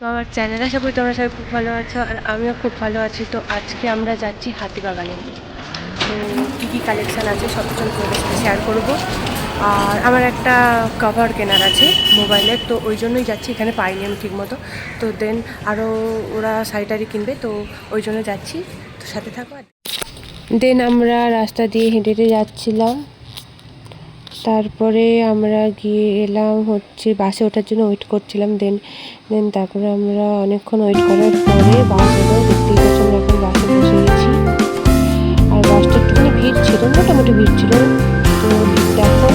আমার চ্যানেল আশা করি তোমরা সবাই খুব ভালো আছো আর আমিও খুব ভালো আছি। তো আজকে আমরা যাচ্ছি হাতিবাগানে। তো কী কী কালেকশান আছে সব কিছু তোমাদের সাথে শেয়ার করব। আর আমার একটা কভার কেনার আছে মোবাইলের তো ওই জন্যই যাচ্ছি, এখানে পাইনি আমি ঠিক মতো তো দেন আরও ওরা শাড়ি কিনবে, তো ওই জন্য যাচ্ছি। তো সাথে থাকো দেন আমরা রাস্তা দিয়ে হেঁটে হেঁটে যাচ্ছিলাম। তারপরে আমরা গিয়ে এলাম হচ্ছে বাসে ওঠার জন্য ওয়েট করছিলাম দেন দেন তারপরে আমরা অনেকক্ষণ ওয়েট করার পরে বাস এলো, দেখতেই পাচ্ছি আমরা এখন বাসে বসে গেছি। আর বাসটা একটুখানি ভিড় ছিল, মোটামুটি ভিড় ছিল। তো দেখো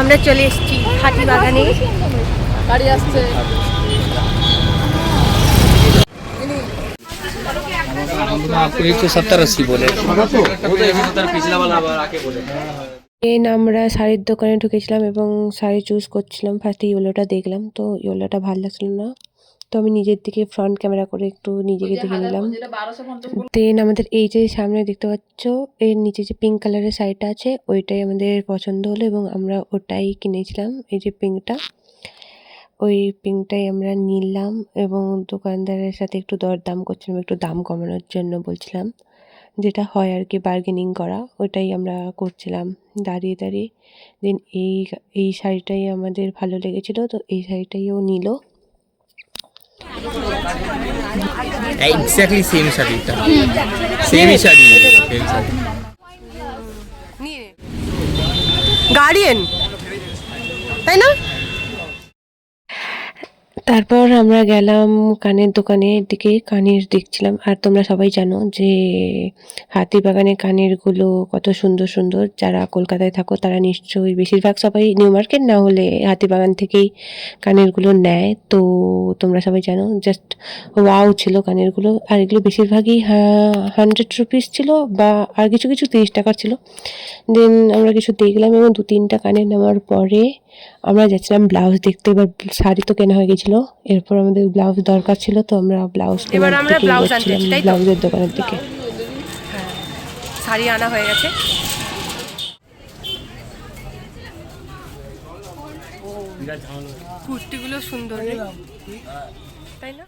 আমরা চলে এসেছি হাতিবাগানে গাড়ি আসছে आपको एक सौ सत्तर अस्सी बोले पिछला वाला आके बोले দেন আমরা শাড়ির দোকানে ঢুকেছিলাম এবং শাড়ি চুজ করছিলাম ফার্স্টে ইয়েলোটা দেখলাম তো ইয়েলোটা ভালো লাগছিল না তো আমি নিজের দিকে ফ্রন্ট ক্যামেরা করে একটু নিজেকে দেখে নিলাম। দেন আমাদের এই যে সামনে দেখতে পাচ্ছ এর নিচে যে পিঙ্ক কালারের শাড়িটা আছে ওইটাই আমাদের পছন্দ হলো এবং আমরা ওটাই কিনেছিলাম এই যে পিঙ্কটা ওই পিঙ্কটাই আমরা নিলাম এবং দোকানদারের সাথে একটু দরদাম করছিলাম একটু দাম কমানোর জন্য বলছিলাম। যেটা হয় আর কি বার্গেনিং করা ওইটাই আমরা করছিলাম দাঁড়িয়ে দাঁড়িয়ে। দেন এই এই শাড়িটাই আমাদের ভালো লেগেছিলো তো এই শাড়িটাইও নিল। এক্স্যাক্টলি সেম শাড়িটা সেমই শাড়ি। সেম শাড়ি। গার্ডিয়ান তাই না? তারপর আমরা গেলাম কানের দোকানের দিকে, কানের দেখছিলাম। আর তোমরা সবাই জানো যে হাতি হাতিবাগানে কানেরগুলো কত সুন্দর সুন্দর। যারা কলকাতায় থাকো তারা নিশ্চয়ই বেশিরভাগ সবাই নিউ মার্কেট, না হলে হাতিবাগান থেকেই কানেরগুলো নেয়। তো তোমরা সবাই জানো জাস্ট ওয়াও ছিল কানেরগুলো। আর এগুলো বেশিরভাগই হান্ড্রেড রুপিস ছিল বা আর কিছু কিছু তিরিশ টাকার ছিল। দেন আমরা কিছু দেখলাম এবং দু তিনটা কানের নেওয়ার পরে আমরা যাচ্ছিলাম ব্লাউজ দেখতে এবার শাড়ি তো কেনা হয়ে গেছিল। এরপর আমাদের ব্লাউজ দরকার ছিল তো আমরা ব্লাউজ এবার আমরা ব্লাউজ আনতে যাচ্ছি, তাই তো? ব্লাউজের দোকানের দিকে। শাড়ি আনা হয়ে গেছে। কুর্তিগুলো সুন্দর তাই না?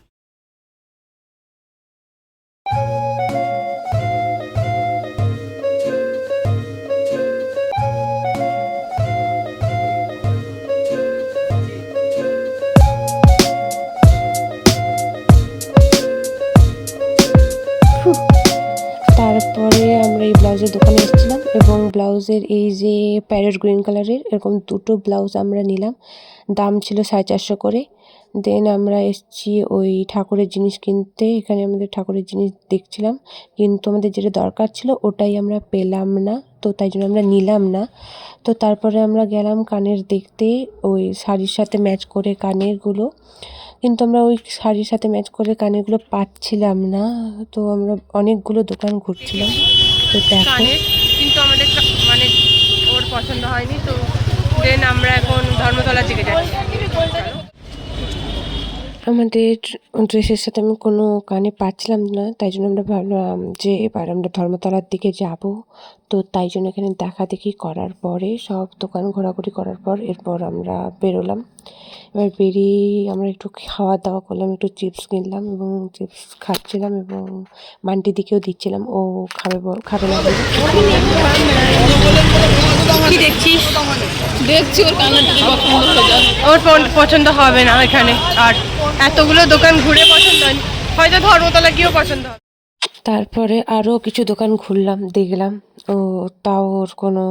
তারপরে আমরা এই ব্লাউজের দোকানে এসেছিলাম এবং ব্লাউজের এই যে প্যারেট গ্রিন কালারের এরকম দুটো ব্লাউজ আমরা নিলাম। দাম ছিল সাড়ে চারশো করে। দেন আমরা এসেছি ওই ঠাকুরের জিনিস কিনতে। এখানে আমাদের ঠাকুরের জিনিস দেখছিলাম। কিন্তু আমাদের যেটা দরকার ছিল ওটাই আমরা পেলাম না। তো তাই জন্য আমরা নিলাম না। তো তারপরে আমরা গেলাম কানের দেখতে। ওই শাড়ির সাথে ম্যাচ করে কানেরগুলো। কিন্তু আমরা ওই শাড়ির সাথে ম্যাচ করে কানেরগুলো পাচ্ছিলাম না। তো আমরা অনেকগুলো দোকান ঘুরছিলাম। তো দেখো। কিন্তু আমাদের মানে ওর পছন্দ হয়নি তো দেন আমরা এখন ধর্মতলার দিকে যাচ্ছি। আমাদের ড্রেসের সাথে আমি কোনো কানে পাচ্ছিলাম না তাই জন্য আমরা ভাবলাম যে এবার আমরা ধর্মতলার দিকে যাব। তো তাই জন্য এখানে দেখা দেখি করার পরে সব দোকান ঘোরাঘুরি করার পর এরপর আমরা বেরোলাম। এবার বেরিয়ে আমরা একটু খাওয়া দাওয়া করলাম একটু চিপস কিনলাম এবং চিপস খাচ্ছিলাম এবং মান্টি দিকেও দিচ্ছিলাম। ও খাবে খাবে না কি দেখছিস? দেখছি ওর পছন্দ হয়ে যায় ওর পছন্দ হবে না এখানে। আর এতগুলো দোকান ঘুরে পছন্দ হয়নি। হয়তো ধর্মতলা গিয়েও পছন্দ হবে। তারপরে আরও কিছু দোকান ঘুরলাম দেখলাম। ও তাও ওর কোনো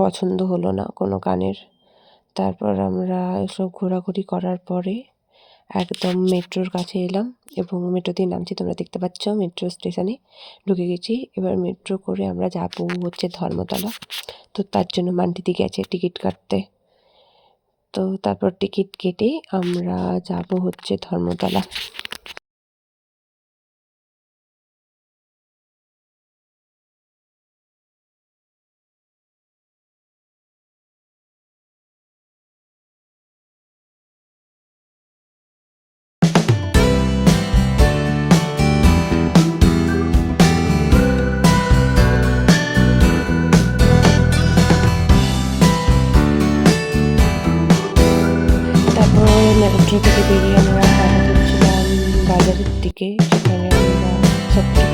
পছন্দ হলো না কোনো গানের। তারপর আমরা এসব ঘোরাঘুরি করার পরে একদম মেট্রোর কাছে এলাম এবং মেট্রো দিয়ে নামছি। তোমরা দেখতে পাচ্ছ মেট্রো স্টেশনে ঢুকে গেছি। এবার মেট্রো করে আমরা যাব হচ্ছে ধর্মতলা। তো তার জন্য মান্ডিতে গেছে টিকিট কাটতে। তো তারপর টিকিট কেটে আমরা যাব হচ্ছে ধর্মতলা। বাসা থেকে বেরিয়ে আমরা পাড়া দিচ্ছিলাম বাজারের দিকে সেখানে আমরা সবজি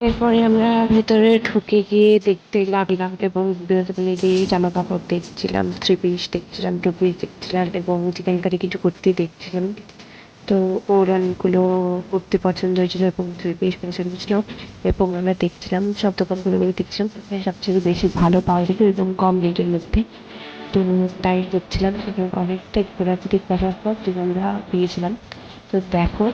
এরপরে আমরা ভেতরে ঢুকে গিয়ে দেখতে লাগলাম এবং জামা কাপড় দেখছিলাম থ্রি পিস দেখছিলাম টু পিস দেখছিলাম এবং চিকেন কারি কিছু কুর্তি দেখছিলাম। তো ওর অনেকগুলো কুর্তি পছন্দ হয়েছিল এবং থ্রি পিস পছন্দ ছিল এবং আমরা দেখছিলাম, সব দোকানগুলো দেখছিলাম। সবচেয়ে বেশি ভালো পাওয়া যেত এবং কম রেটের মধ্যে। তো তাই দেখছিলাম এবং অনেকটা ঘোরাঘুরি করার পর আমরা পেয়েছিলাম। তো দেখো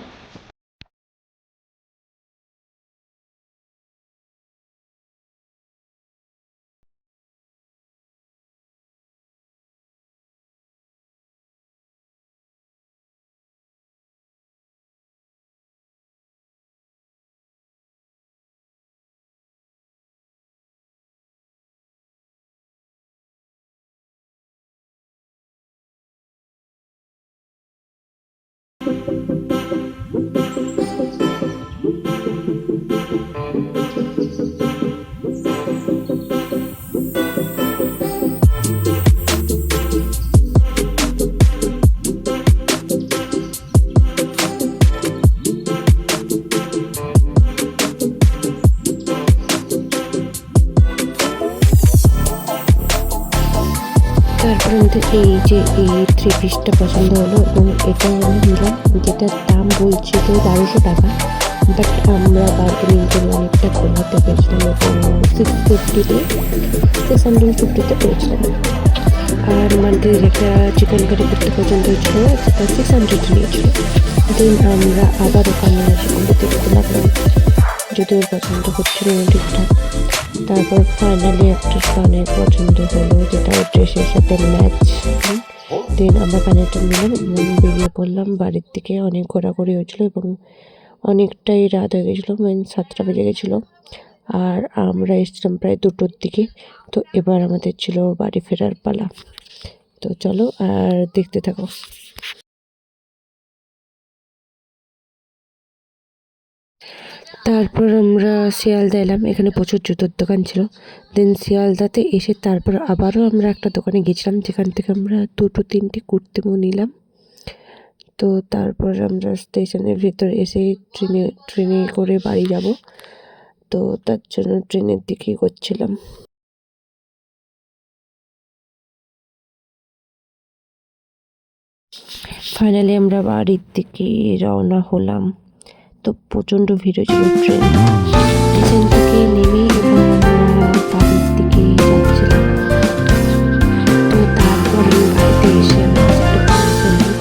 তারপর আমাদের এই যে এই থ্রি পিসটা পছন্দ হলো এবং এটা আমি নিলাম। যেটার দাম বলছিল বারোশো টাকা। বাট আমরা বার্গেনিং করে অনেকটা কমাতে পেরেছিলাম সিক্স ফিফটিতে সিক্স হান্ড্রেড ফিফটিতে পেয়েছিলাম আর আমাদের একটা চিকেন কারি করতে পছন্দ হয়েছিল যেটা সিক্স হান্ড্রেড নিয়েছিল। দেন আমরা আবার ওখানে লাগলাম। যদিও পছন্দ হচ্ছিল ঠিকঠাক তারপর ফাইনালি একটা কানের পছন্দ হলো, যেটা ড্রেসের সাথে ম্যাচ দেন আমরা কানেরটা নিলাম বেরিয়ে পড়লাম। বাড়ির দিকে অনেক ঘোরাঘুরি হয়েছিল এবং অনেকটাই রাত হয়ে গেছিল মানে সাতটা বেজে গেছিল। আর আমরা এসেছিলাম প্রায় দুটোর দিকে, তো এবার আমাদের ছিল বাড়ি ফেরার পালা। তো চলো আর দেখতে থাকো। তারপর আমরা শিয়ালদা এলাম। এখানে প্রচুর জুতোর দোকান ছিল। দেন শিয়ালদাতে এসে তারপর আবারও আমরা একটা দোকানে গেছিলাম যেখান থেকে আমরা দুটো, তিনটে কুর্তিমো নিলাম। তো তারপর আমরা স্টেশনের ভেতর এসে ট্রেনে ট্রেনে করে বাড়ি যাব। তো তার জন্য ট্রেনের দিকেই করছিলাম। ফাইনালি আমরা বাড়ির দিকে রওনা হলাম। তো প্রচণ্ড ভিড় ছিল ট্রেন। স্টেশন থেকে নেমে এবং তো এসে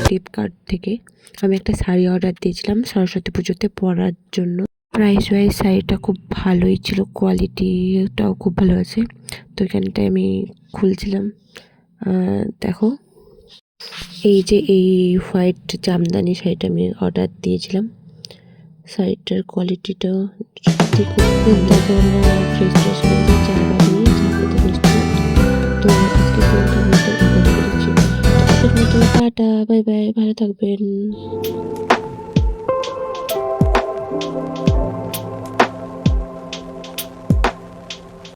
ফ্লিপকার্ট থেকে আমি একটা শাড়ি অর্ডার দিয়েছিলাম সরস্বতী পুজোতে পরার জন্য। প্রাইস ওয়াইজ শাড়িটা খুব ভালোই ছিল কোয়ালিটিটাও খুব ভালো আছে। তো এখানটায় আমি খুলছিলাম। দেখো। এই যে এই হোয়াইট জামদানি শাড়িটা আমি অর্ডার দিয়েছিলাম। শাড়িটার কোয়ালিটিটাও খুব তারপর আমরা তো আজকে আমি তো করেছি মতো টাটা বাই বাই ভালো থাকবেন।